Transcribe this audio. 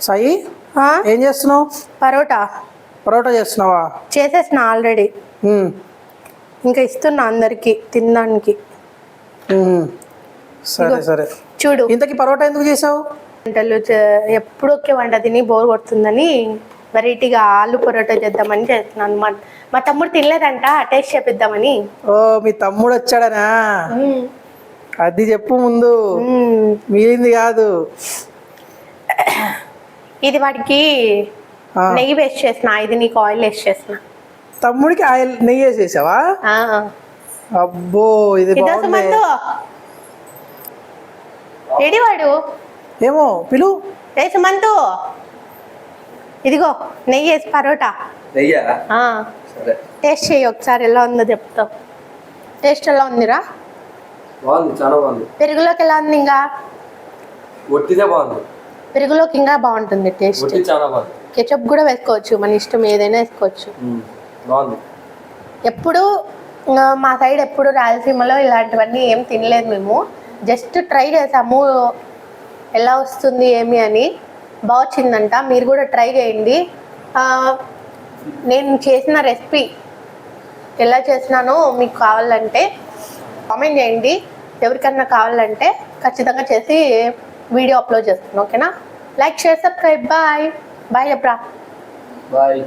సాయి? ఏం చేస్తున్నావు? పరోటా. పరోటా చేస్తున్నావా? చేసేసిన ఆల్రెడీ. ఇంకా ఇస్తున్నా అందరికి తినడానికి. సరే సరే. చూడు. ఇంతకీ పరోటా ఎందుకు చేసావు? వంటలు ఎప్పుడు ఒకే వంట తిని బోర్ కొడుతుందని వెరైటీగా ఆలు పరోటా చేద్దామని చేస్తున్నాను అనమాట మా తమ్ముడు తినలేదంట టేస్ట్ చేపిద్దామని. ఓ మీ తమ్ముడు వచ్చాడనా. అది చెప్పు ముందు. మిగిలింది కాదు. ఇది వాడికి నెయ్యి వేస్ట్ చేసిన ఇది నీకు ఆయిల్ వేస్ట్ చేసిన తమ్ముడికి ఆయిల్ నెయ్యి వేసేసావా ఆ. అబ్బో ఇది ఏడి వాడు? ఏమో పిలు. ఏ సుమంతు? ఇదిగో నెయ్యి వేసి పరోటా. నెయ్యా? ఆ. సరే. టేస్ట్ చేయి ఒకసారి ఎలా ఉందో చెప్తావు టేస్ట్ ఎలా ఉందిరా? బాగుంది చాలా బాగుంది. పెరుగులోకి ఎలా ఉంది ఇంకా? ఒట్టిదే బాగుంది. పెరుగులోకి ఇంకా బాగుంటుంది టేస్ట్. కెచప్ కూడా వేసుకోవచ్చు మన ఇష్టం ఏదైనా వేసుకోవచ్చు. ఎప్పుడు మా సైడ్ ఎప్పుడు రాయలసీమలో ఇలాంటివన్నీ ఏం తినలేదు మేము. జస్ట్ ట్రై చేసాము ఎలా వస్తుంది ఏమి అని. బాగా వచ్చిందంట మీరు కూడా ట్రై చేయండి. నేను చేసిన రెసిపీ ఎలా చేసినానో మీకు కావాలంటే కామెంట్ చేయండి. ఎవరికన్నా కావాలంటే ఖచ్చితంగా చేసి వీడియో అప్లోడ్ చేస్తాను ఓకేనా? Like share subscribe bye bye అప్రా bye